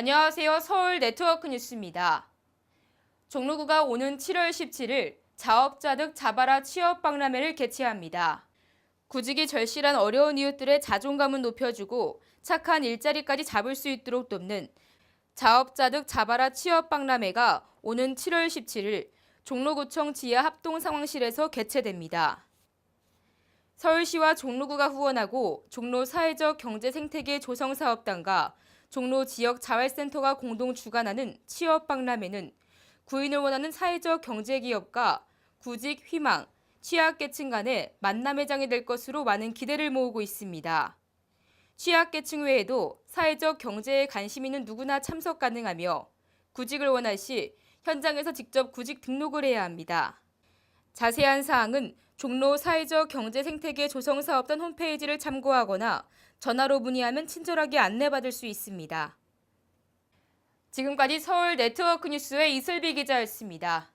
안녕하세요. 서울 네트워크 뉴스입니다. 종로구가 오는 7월 17일 자업자 득 자바라 취업 박람회를 개최합니다. 구직이 절실한 어려운 이웃들의 자존감을 높여주고 착한 일자리까지 잡을 수 있도록 돕는 자업자 득 자바라 취업 박람회가 오는 7월 17일 종로구청 지하 합동 상황실에서 개최됩니다. 서울시와 종로구가 후원하고 종로 사회적 경제 생태계 조성 사업단과 종로 지역 자활센터가 공동 주관하는 취업 박람회는 구인을 원하는 사회적 경제 기업과 구직 희망, 취약계층 간의 만남의 장이 될 것으로 많은 기대를 모으고 있습니다. 취약계층 외에도 사회적 경제에 관심 있는 누구나 참석 가능하며 구직을 원할 시 현장에서 직접 구직 등록을 해야 합니다. 자세한 사항은 종로 사회적 경제 생태계 조성 사업단 홈페이지를 참고하거나 전화로 문의하면 친절하게 안내받을 수 있습니다. 지금까지 서울 네트워크 뉴스의 이슬비 기자였습니다.